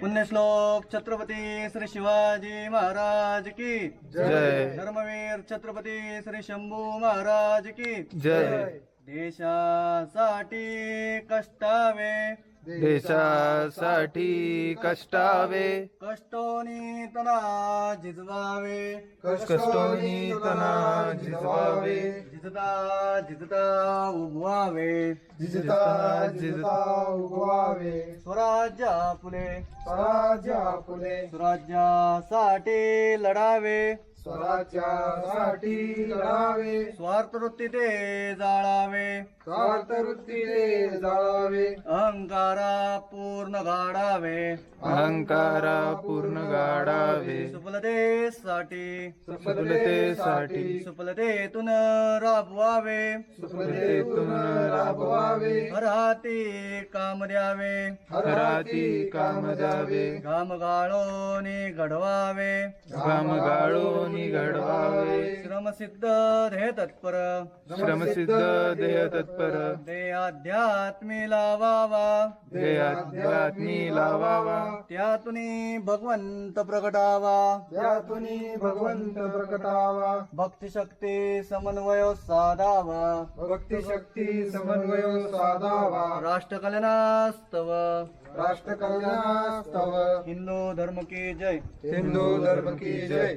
पुण्यश्लोक छत्रपती श्री शिवाजी महाराज की. जय. धर्मवीर छत्रपती श्री शंभू महाराज की. जय. देशासाठी कष्टावे. देशासाठी कष्टावे. कष्टोनी तना जिजवावे. कष्टोनी तना जिजवावे. जिजता जिजता उगवावे. जिजता जिजता उगवावे. स्वराज्य फुले स्वराज्य फुले स्वराज्यासाठी लढावे. स्वराज्यासाठी लढावे. स्वार्थ वृत्ती ते जाळावे. स्वार्थ वृत्तीने जाळावे. अहंकारा पूर्ण गाडावे. अहंकारा पूर्ण गाडावे. सुफलतेसाठी. सुफलतेसाठी. सुफलतेतून राबवावे. सुफलतेतून राबवावे. हराती काम द्यावे. घराती काम द्यावे. घाम गाळोनी घडवावे. घाम गाळूनी घडवावे श्रमसिद्ध ध्येय तत्पर. श्रमसिद्ध देह तत्पर. ते अध्यात्मी लावावा ते अध्यात्मी लावावा त्यातून भगवंत प्रगटावा त्यातुनी भगवंत प्रकटावा. भक्ती शक्ती समन्वय साधावा. भक्ती शक्ती समन्वय साधावा. राष्ट्र कल्याणास्तव राष्ट्र कल्याणास्तव हिंदू धर्म की जय. हिंदू धर्म की जय.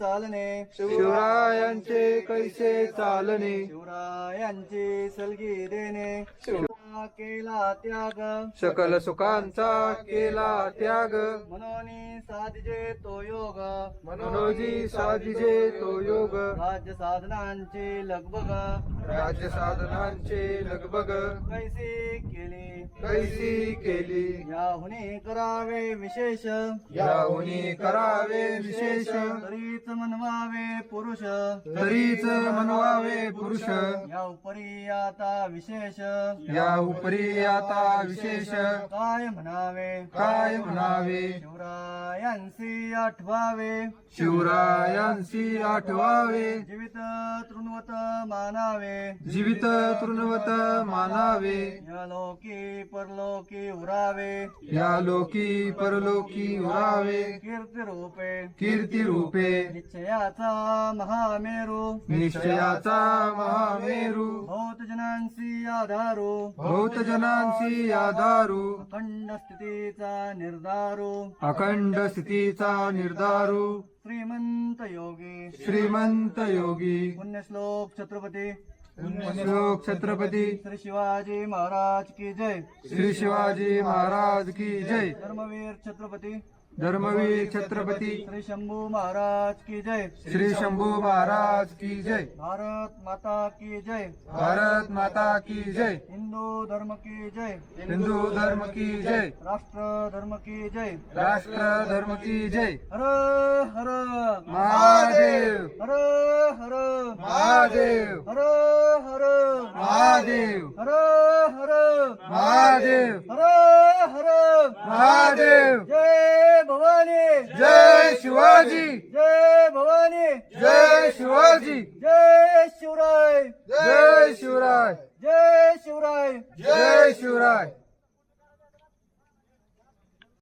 चालणे. शिवरायांचे कैसे चालणे? शिवरायांची सलगी देणे. केला त्याग. सकल सुखांचा केला त्याग. मनोनी साधिजे तो योग. मनोजी साधिजे तो योग. राज्य साधनांची लगबग. राज्य साधनांचे लगबग. कैसी केली? कैसी केली? याहुनी करावे विशेष. याहुनी करावे विशेष. तरीच मनवावे पुरुष. तरीच मनवावे पुरुष. या उपरी आता विशेष. या उपरी आता विशेष। काय म्हणावे? काय म्हणावे? शिवरायांशी आठवावे। शिवरायांशी आठवावे। जीवित तृणवत मानावे। जीवित तृणवत मानावे। या लोकी परलोकी उरावे। या लोकी परलोकी उरावे। कीर्ती रूपे। कीर्ती रूपे। निश्चयाचा महामेरू। निश्चयाचा महामेरू। भौत जनांशी आधारू। भौतजनांशी आधारू अखंड स्थितीचा निर्धारू अखंड स्थितीचा निर्धारू श्रीमंत योगी। श्रीमंत योगी। पुण्यश्लोक छत्रपती। श्लोक छत्रपती। श्री शिवाजी महाराज की जय। श्री शिवाजी महाराज की जय। धर्मवीर छत्रपती। धर्मवीर छत्रपती श्री शंभू महाराज की जय. श्री शंभू महाराज की जय. भारत माता की जय. भारत माता की जय. हिंदू धर्म की जय. हिंदू धर्म की जय. राष्ट्र धर्म की जय. राष्ट्र धर्म की जय. हर हर महादेव. हर हर महादेव. हर हर महादेव. हर हर महादेव. हर हर महादेव जय भवानी जय शिवाजी. जय भवानी. जय शिवाजी. जय शिवराय. जय शिवराय. जय शिवराय. जय शिवराय.